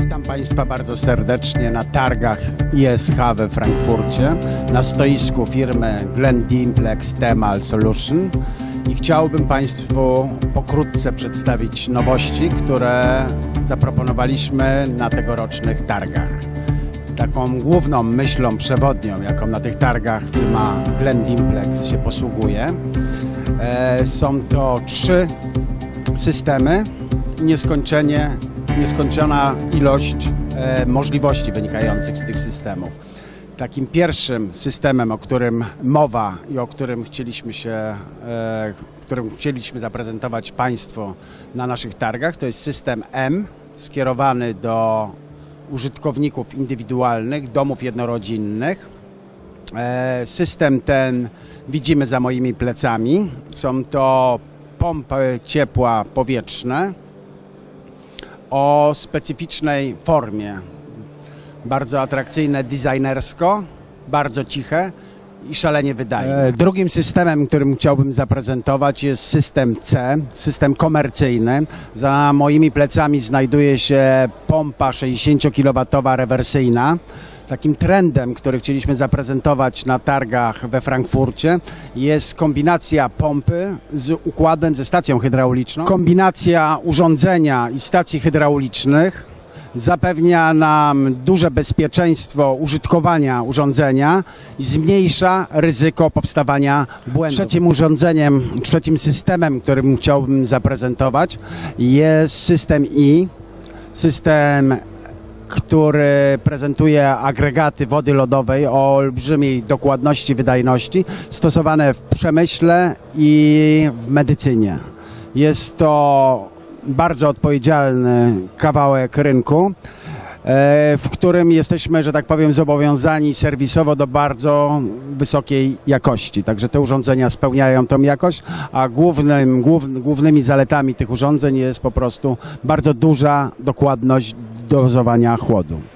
Witam Państwa bardzo serdecznie na targach ISH we Frankfurcie, na stoisku firmy Glen Dimplex Thermal Solution i chciałbym Państwu pokrótce przedstawić nowości, które zaproponowaliśmy na tegorocznych targach. Taką główną myślą przewodnią, jaką na tych targach firma Glen Dimplex się posługuje, e, są to trzy systemy i nieskończenie, nieskończona ilość e, możliwości wynikających z tych systemów. Takim pierwszym systemem, o którym mowa i o którym chcieliśmy się, e, którym chcieliśmy zaprezentować Państwu na naszych targach, to jest system M skierowany do użytkowników indywidualnych, domów jednorodzinnych. E, System ten widzimy za moimi plecami. Są to pompy ciepła powietrzne o specyficznej formie. Bardzo atrakcyjne designersko, bardzo ciche i szalenie wydajne. E, Drugim systemem, którym chciałbym zaprezentować jest system C, system komercyjny. Za moimi plecami znajduje się pompa 60 kW rewersyjna. Takim trendem, który chcieliśmy zaprezentować na targach we Frankfurcie jest kombinacja pompy z układem, ze stacją hydrauliczną. Kombinacja urządzenia i stacji hydraulicznych zapewnia nam duże bezpieczeństwo użytkowania urządzenia i zmniejsza ryzyko powstawania błędów. Trzecim urządzeniem, trzecim systemem, którym chciałbym zaprezentować jest system I. System który prezentuje agregaty wody lodowej o olbrzymiej dokładności, wydajności, stosowane w przemyśle i w medycynie. Jest to bardzo odpowiedzialny kawałek rynku, e, w którym jesteśmy, że tak powiem, zobowiązani serwisowo do bardzo wysokiej jakości. Także te urządzenia spełniają tą jakość, a głównym, głów, głównymi zaletami tych urządzeń jest po prostu bardzo duża dokładność dozowania chłodu.